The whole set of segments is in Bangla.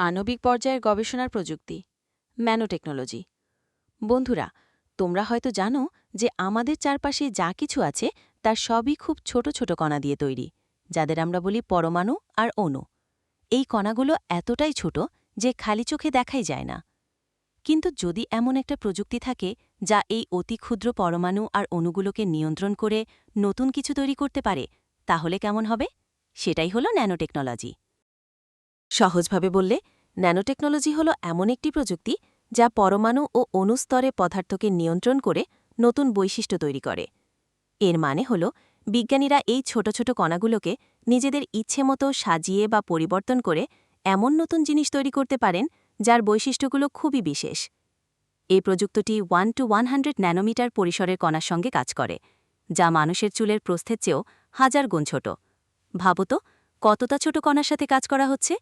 আণবিক পর্যায়ের গবেষণার প্রযুক্তি ম্যানোটেকনোলজি বন্ধুরা, তোমরা হয়তো জানো যে আমাদের চারপাশে যা কিছু আছে, তার সবই খুব ছোট ছোট কণা দিয়ে তৈরি, যাদের আমরা বলি পরমাণু আর অণু। এই কণাগুলো এতটাই ছোট যে খালি চোখে দেখাই যায় না। কিন্তু যদি এমন একটা প্রযুক্তি থাকে যা এই অতি ক্ষুদ্র পরমাণু আর অণুগুলোকে নিয়ন্ত্রণ করে নতুন কিছু তৈরি করতে পারে, তাহলে কেমন হবে? সেটাই হলো ন্যানোটেকনোলজি। সহজভাবে বললে, ন্যানোটেকনোলজি হল এমন একটি প্রযুক্তি যা পরমাণু ও অণুস্তরে পদার্থকে নিয়ন্ত্রণ করে নতুন বৈশিষ্ট্য তৈরি করে। এর মানে হল, বিজ্ঞানীরা এই ছোট ছোট কণাগুলোকে নিজেদের ইচ্ছে মতো সাজিয়ে বা পরিবর্তন করে এমন নতুন জিনিস তৈরি করতে পারেন যার বৈশিষ্ট্যগুলো খুবই বিশেষ। এই প্রযুক্তিটি one two one hundred nanometre পরিসরের কণার সঙ্গে কাজ করে, যা মানুষের চুলের প্রস্থের চেয়েও হাজার গুণ ছোট। ভাবত কতটা ছোট কণার সাথে কাজ করা হচ্ছে?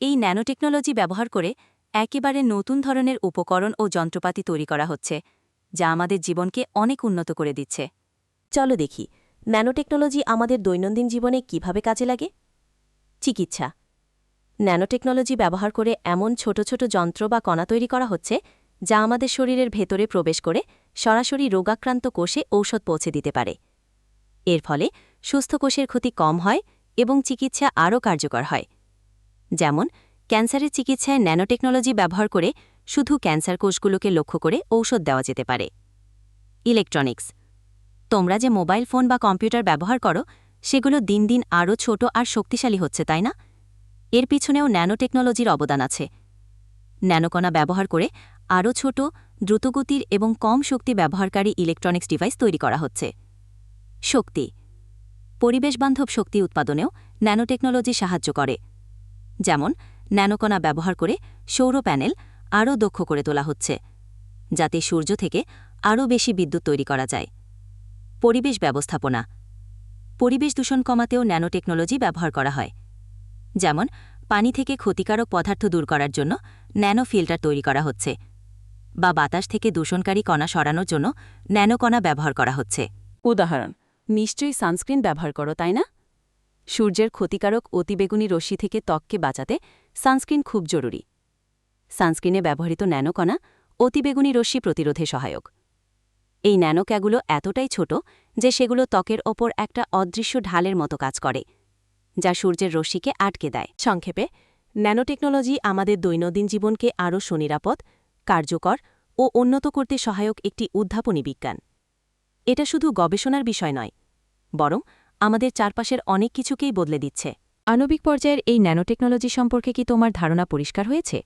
এই ন্যানোটেকনোলজি ব্যবহার করে একেবারে নতুন ধরনের উপকরণ ও যন্ত্রপাতি তৈরি করা হচ্ছে, যা আমাদের জীবনকে অনেক উন্নত করে দিচ্ছে। চলো দেখি, ন্যানোটেকনোলজি আমাদের দৈনন্দিন জীবনে কীভাবে কাজে লাগে? চিকিৎসা। ন্যানোটেকনোলজি ব্যবহার করে এমন ছোট ছোট যন্ত্র বা কণা তৈরি করা হচ্ছে, যা আমাদের শরীরের ভেতরে প্রবেশ করে সরাসরি রোগাক্রান্ত কোষে ঔষধ পৌঁছে দিতে পারে। এর ফলে সুস্থ কোষের ক্ষতি কম হয় এবং চিকিৎসা আরও কার্যকর হয়। যেমন, ক্যান্সারের চিকিৎসায় ন্যানোটেকনোলজি ব্যবহার করে শুধু ক্যান্সার কোষগুলোকে লক্ষ্য করে ঔষধ দেওয়া যেতে পারে। ইলেকট্রনিক্স। তোমরা যে মোবাইল ফোন বা কম্পিউটার ব্যবহার করো, সেগুলো দিন দিন আরও ছোট আর শক্তিশালী হচ্ছে, তাই না? এর পিছনেও ন্যানোটেকনোলজির অবদান আছে। ন্যানোকণা ব্যবহার করে আরও ছোট, দ্রুতগতির এবং কম শক্তি ব্যবহারকারী ইলেকট্রনিক্স ডিভাইস তৈরি করা হচ্ছে। শক্তি। পরিবেশবান্ধব শক্তি উৎপাদনেও ন্যানোটেকনোলজি সাহায্য করে। যেমন ন্যানোকণা ব্যবহার করে সৌর প্যানেল আরও দক্ষ করে তোলা হচ্ছে, যাতে সূর্য থেকে আরও বেশি বিদ্যুৎ তৈরি করা যায়। পরিবেশ ব্যবস্থাপনা। পরিবেশ দূষণ কমাতেও ন্যানোটেকনোলজি ব্যবহার করা হয়, যেমন পানি থেকে ক্ষতিকারক পদার্থ দূর করার জন্য ন্যানো ফিল্টার তৈরি করা হচ্ছে, বা বাতাস থেকে দূষণকারী কণা সরানোর জন্য ন্যানোকণা ব্যবহার করা হচ্ছে। উদাহরণ, নিশ্চয়ই সানস্ক্রিন ব্যবহার করো, তাই না? সূর্যের ক্ষতিকারক অতিবেগুনি রশ্মি থেকে ত্বককে বাঁচাতে সানস্ক্রিন খুব জরুরি। সানস্ক্রিনে ব্যবহৃত ন্যানোকণা অতিবেগুনি রশ্মি প্রতিরোধে সহায়ক। এই ন্যানোক্যাগুলো এতটাই ছোট যে সেগুলো ত্বকের ওপর একটা অদৃশ্য ঢালের মতো কাজ করে, যা সূর্যের রশ্মিকে আটকে দেয়। সংক্ষেপে, ন্যানোটেকনোলজি আমাদের দৈনন্দিন জীবনকে আরও সুনিরাপদ, কার্যকর ও উন্নত করতে সহায়ক একটি উদ্ভাবনী বিজ্ঞান। এটা শুধু গবেষণার বিষয় নয়, বরং আমাদের চারপাশের অনেক কিছুকেই বদলে দিচ্ছে। আণবিক পর্যায়ের এই ন্যানোটেকনোলজি সম্পর্কে কি তোমার ধারণা পরিষ্কার হয়েছে?